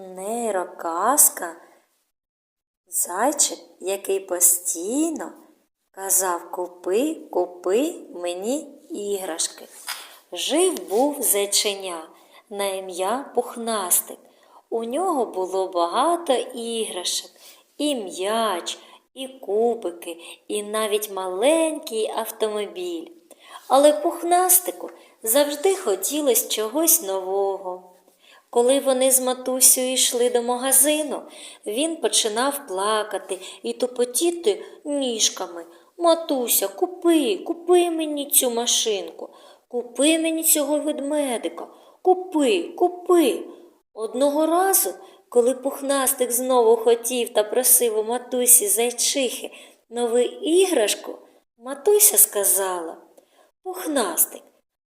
нейроказка зайчик, який постійно казав купи, купи мені іграшки. Жив був зайченя на ім'я Пухнастик. У нього було багато іграшок, і м'яч, і кубики, і навіть маленький автомобіль. Але пухнастику завжди хотілося чогось нового. Коли вони з матусею йшли до магазину, він починав плакати і тупотіти ніжками. Матуся, купи, купи мені цю машинку, купи мені цього ведмедика, купи, купи. Одного разу, коли пухнастик знову хотів та просив у матусі зайчихи нову іграшку, матуся сказала Пухнастик,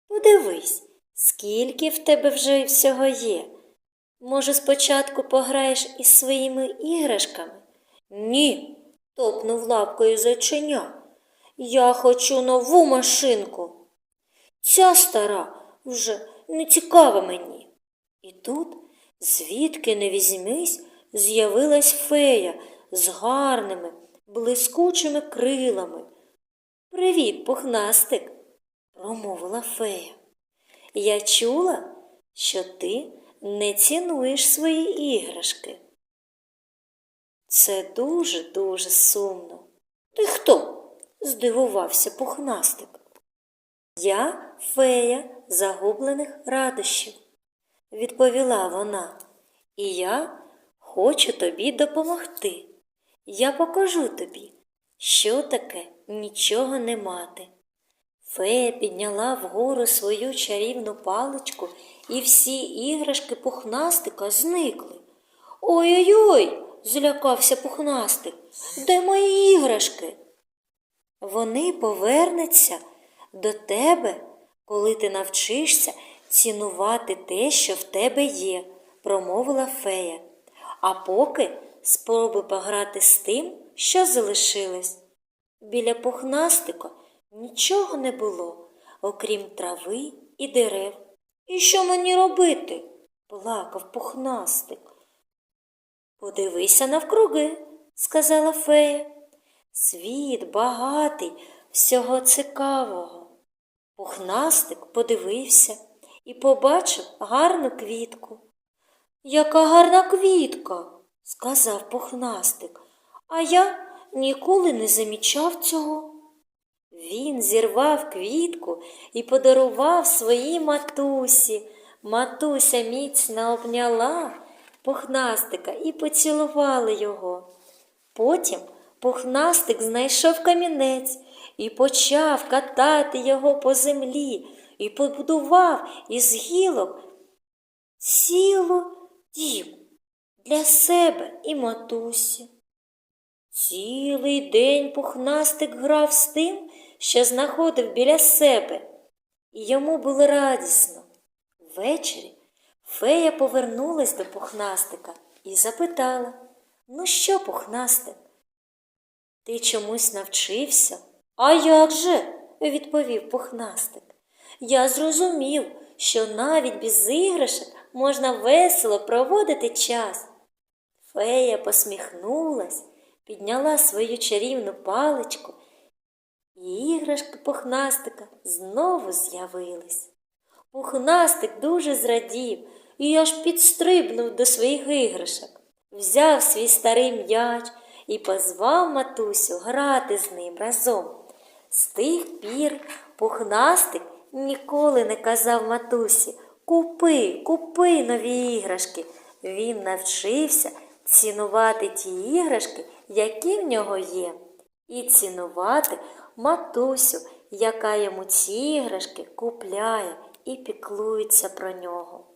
подивись, скільки в тебе вже всього є. Може, спочатку пограєш із своїми іграшками? Ні, топнув лапкою зайченя. Я хочу нову машинку. Ця стара вже не цікава мені. І тут, звідки не візьмись, з'явилась фея з гарними, блискучими крилами. Привіт, пухнастик, промовила фея. Я чула, що ти не цінуєш свої іграшки. Це дуже-дуже сумно. Ти хто? здивувався пухнастик. Я фея загублених радощів, відповіла вона, і я хочу тобі допомогти. Я покажу тобі, що таке нічого не мати. Фея підняла вгору свою чарівну паличку, і всі іграшки пухнастика зникли. Ой-ой-ой, злякався пухнастик. Де мої іграшки? Вони повернуться до тебе, коли ти навчишся цінувати те, що в тебе є, промовила фея. А поки спробуй пограти з тим, що залишилось. Біля пухнастика нічого не було, окрім трави і дерев. І що мені робити? плакав пухнастик. Подивися навкруги, сказала фея. Світ багатий всього цікавого. Пухнастик подивився і побачив гарну квітку. Яка гарна квітка, сказав пухнастик, а я ніколи не замічав цього. Він зірвав квітку і подарував своїй матусі. Матуся міцно обняла пухнастика і поцілувала його. Потім пухнастик знайшов камінець і почав катати його по землі і побудував із гілок цілу дім для себе і матусі. Цілий день пухнастик грав з тим, що знаходив біля себе, і йому було радісно. Ввечері фея повернулась до пухнастика і запитала Ну що, пухнастик? Ти чомусь навчився? А як же? відповів пухнастик. Я зрозумів, що навіть без іграшок можна весело проводити час. Фея посміхнулась, підняла свою чарівну паличку, і іграшки пухнастика знову з'явились. Пухнастик дуже зрадів і аж підстрибнув до своїх іграшок, взяв свій старий м'яч і позвав матусю грати з ним разом. З тих пір пухнастик ніколи не казав матусі Купи, купи нові іграшки. Він навчився цінувати ті іграшки, які в нього є, і цінувати матусю, яка йому ці іграшки купляє і піклується про нього.